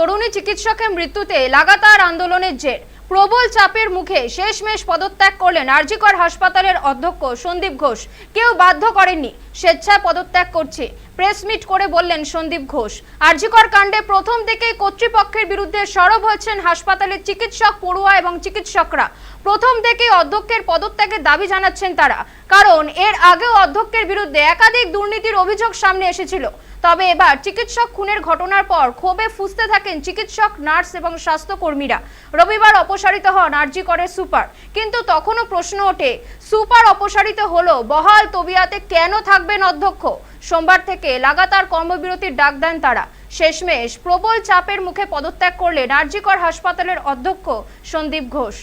তরুণী চিকিৎসকের মৃত্যুতে লাগাতার আন্দোলনের জের। প্রবল চাপের মুখে শেষমেশ পদত্যাগ করলেন আরজিকর হাসপাতালের অধ্যক্ষ সন্দীপ ঘোষ। কেউ বাধ্য করেননি, স্বেচ্ছায় পদত্যাগ করছে। প্রেস মিট করে বললেন সন্দীপ ঘোষ, আরজিকর কাণ্ডে প্রথম থেকেই কর্তৃপক্ষের বিরুদ্ধে সরব হয়েছেন হাসপাতালের চিকিৎসক পড়ুয়া এবং চিকিৎসকরা। প্রথম থেকেই অধ্যক্ষের পদত্যাগের দাবি জানাচ্ছেন তারা, কারণ এর আগেও অধ্যক্ষের বিরুদ্ধে একাধিক দুর্নীতির অভিযোগ সামনে এসেছিল। তবে এবার চিকিৎসক খুনের ঘটনার পর ক্ষোভে ফুসতে থাকেন চিকিৎসক, নার্স এবং স্বাস্থ্যকর্মীরা। রবিবার অপসারিত হন আরজি করে সুপার। কিন্তু তখনও প্রশ্ন ওঠে, সুপার অপসারিত হলো, বহাল তবিয়াতে কেন থাকবেন অধ্যক্ষ? সোমবার থেকে লাগাতার কর্মবিরতির ডাক দেন তারা। শেষমেশ প্রবল চাপের মুখে পদত্যাগ করলেন আরজিকর হাসপাতালের অধ্যক্ষ সন্দীপ ঘোষ।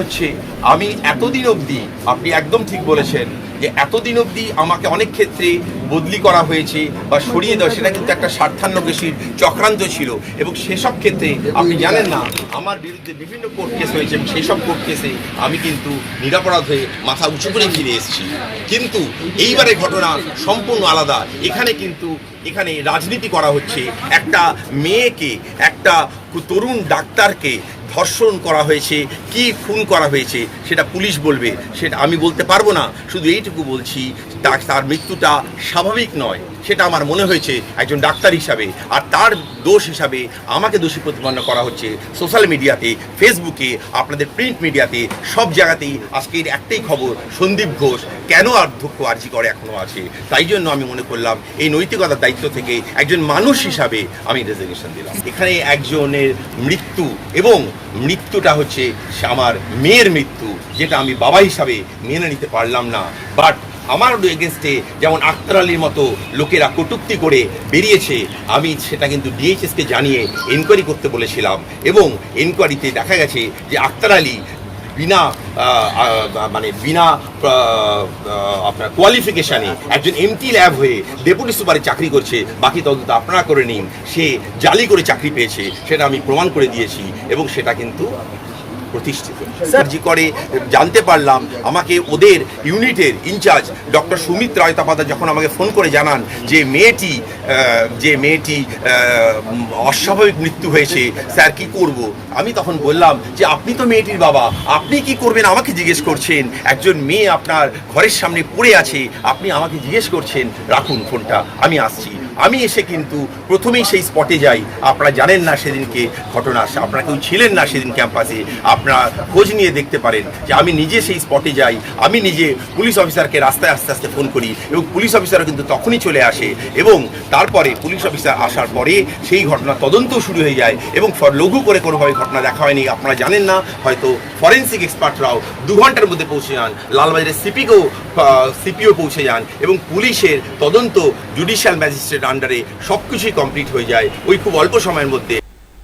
হচ্ছে, আমি এতদিন অবধি, আপনি একদম ঠিক বলেছেন যে এতদিন অবধি আমাকে অনেক ক্ষেত্রে বদলি করা হয়েছে বা সরিয়ে দেওয়া, সেটা কিন্তু একটা স্বার্থান্ন স্বার্থান্বেষীর চক্রান্ত ছিল। এবং সেসব ক্ষেত্রে আপনি জানেন না, আমার বিরুদ্ধে বিভিন্ন কোর্ট কেস হয়েছে এবং সেই সব কোর্ট কেসে আমি কিন্তু নিরাপরাধ হয়ে মাথা উঁচু করে ফিরে এসেছি। কিন্তু এইবারের ঘটনা সম্পূর্ণ আলাদা। এখানে কিন্তু, এখানে রাজনীতি করা হচ্ছে। একটা মেয়েকে, একটা তরুণ ডাক্তারকে ধর্ষণ করা হয়েছে, কি খুন করা হয়েছে, সেটা পুলিশ বলবে, সেটা আমি বলতে পারব না। শুধু এইটুকু বলছি তার মৃত্যুটা স্বাভাবিক নয়, সেটা আমার মনে হয়েছে একজন ডাক্তার হিসাবে। আর তার দোষ হিসাবে আমাকে দোষী প্রতিপন্ন করা হচ্ছে সোশ্যাল মিডিয়াতে, ফেসবুকে, আপনাদের প্রিন্ট মিডিয়াতে, সব জায়গাতেই আজকের একটাই খবর, সন্দীপ ঘোষ কেন অধ্যক্ষ আর্জি করে এখনও আছে? তাই জন্য আমি মনে করলাম এই নৈতিকতার দায়িত্ব থেকে একজন মানুষ হিসাবে আমি রেজিগনেশন দিলাম। এখানে একজনের মৃত্যু এবং মৃত্যুটা হচ্ছে আমার মেয়ের মৃত্যু, যেটা আমি বাবা হিসাবে মেনে নিতে পারলাম না বাট আমার এগেনস্টে যেমন আক্তার আলীর মতো লোকেরা কটুক্তি করে বেরিয়েছে, আমি সেটা কিন্তু ডিএইচএসকে জানিয়ে এনকোয়ারি করতে বলেছিলাম এবং এনকোয়ারিতে দেখা গেছে যে আক্তার আলী বিনা মানে বিনা আপনার কোয়ালিফিকেশানে একজন এমটি ল্যাব হয়ে ডেপুটি সুপারে চাকরি করছে, বাকি তদন্ত আপনারা করে নিন, সে জালি করে চাকরি পেয়েছে, সেটা আমি প্রমাণ করে দিয়েছি এবং সেটা কিন্তু প্রতিষ্ঠিত। সার্জি করে, জানতে পারলাম আমাকে ওদের ইউনিটের in charge doctor Sumit Roy তাপাদা যখন আমাকে ফোন করে জানান যে মেয়েটি যে মেয়েটি অস্বাভাবিক মৃত্যু হয়েছে, স্যার কি করব? আমি তখন বললাম যে, আপনি তো মেয়েটির বাবা, আপনি কি করবেন? আমাকে জিজ্ঞেস করছেন। একজন মেয়ে আপনার ঘরের সামনে পড়ে আছে, আপনি আমাকে জিজ্ঞেস করছেন। রাখুন ফোনটা, আমি আসছি। আমি এসে কিন্তু প্রথমেই সেই স্পটে যাই। আপনারা জানেন না সেদিনকে ঘটনা, আপনারা কেউ ছিলেন না সেদিন ক্যাম্পাসে আপনারা খোঁজ নিয়ে দেখতে পারেন যে আমি নিজে সেই স্পটে যাই। আমি নিজে পুলিশ অফিসারকে রাস্তায় আস্তে আস্তে ফোন করি এবং পুলিশ অফিসারও কিন্তু তখনই চলে আসে এবং তারপরে পুলিশ অফিসার আসার পরে সেই ঘটনা তদন্ত শুরু হয়ে যায় এবং লঘু করে কোনোভাবে ঘটনা দেখা হয়নি। আপনারা জানেন না, হয়তো ফরেন্সিক এক্সপার্টরাও দু ঘণ্টার মধ্যে পৌঁছে যান। লালবাজারের সিপিকেও সিপিও পৌঁছে যান এবং পুলিশের তদন্ত জুডিশিয়াল ম্যাজিস্ট্রেট আন্ডারে সব কিছুই কমপ্লিট হয়ে যায়। ওই খুব অল্প সময়ের মধ্যে